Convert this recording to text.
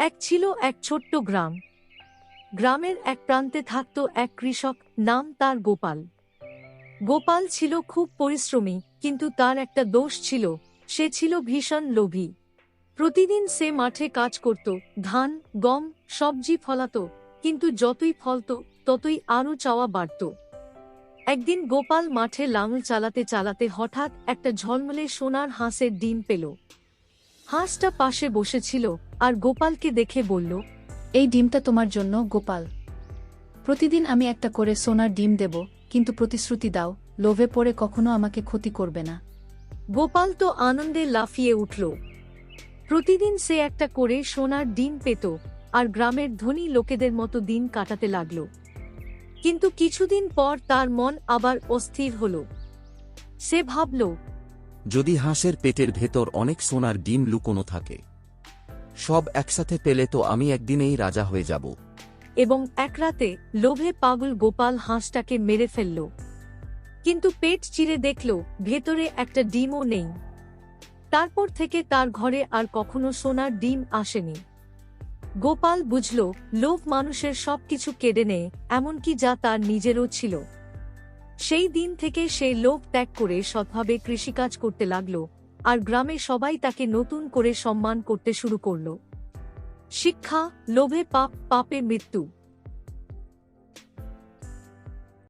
এক ছিল এক ছোট্ট গ্রাম। গ্রামের এক প্রান্তে থাকত এক কৃষক, নাম তার গোপাল। গোপাল ছিল খুব পরিশ্রমী, কিন্তু তার একটা দোষ ছিল, সে ছিল ভীষণ লোভী। প্রতিদিন সে মাঠে কাজ করত, ধান, গম, সবজি ফলাত, কিন্তু যতই ফলত, ততই আরও চাওয়া বাড়ত। একদিন গোপাল মাঠে লাঙল চালাতে চালাতে হঠাৎ একটা ঝলমলে সোনার হাঁসের ডিম পেল। হাঁসটা পাশে বসেছিল আর গোপালকে দেখে বলল, এই ডিমটা তোমার জন্য, গোপাল। প্রতিদিন আমি একটা করে সোনার ডিম দেব, কিন্তু প্রতিশ্রুতি দাও, লোভে পড়ে কখনো আমাকে ক্ষতি করবে না। গোপাল তো আনন্দে লাফিয়ে উঠল। প্রতিদিন সে একটা করে সোনার ডিম পেত, আর গ্রামের ধনী লোকেদের মতো দিন কাটাতে লাগল। কিন্তু কিছুদিন পর তার মন আবার অস্থির হল। সে ভাবল, যদি হাঁসের পেটের ভেতর অনেক সোনার ডিম লুকোনো থাকে সব একসাথে পেলে তো আমি একদিনেই রাজা হয়ে যাব। এবং এক রাতে লোভে পাগল গোপাল হাঁসটাকে মেরে ফেলল। কিন্তু পেট চিরে দেখল ভেতরে একটা ডিমও নেই। তারপর থেকে তার ঘরে আর কখনো সোনার ডিম আসেনি। গোপাল বুঝল, লোভ মানুষের সবকিছু কেড়ে নেয়, এমনকি যা তার নিজেরও ছিল। সেই দিন থেকে সে লোভ ত্যাগ করে সৎভাবে কৃষিকাজ করতে লাগল। আর গ্রামে সবাই তাকে নতুন করে সম্মান করতে শুরু করল। শিক্ষা, লোভে পাপ, পাপে মৃত্যু।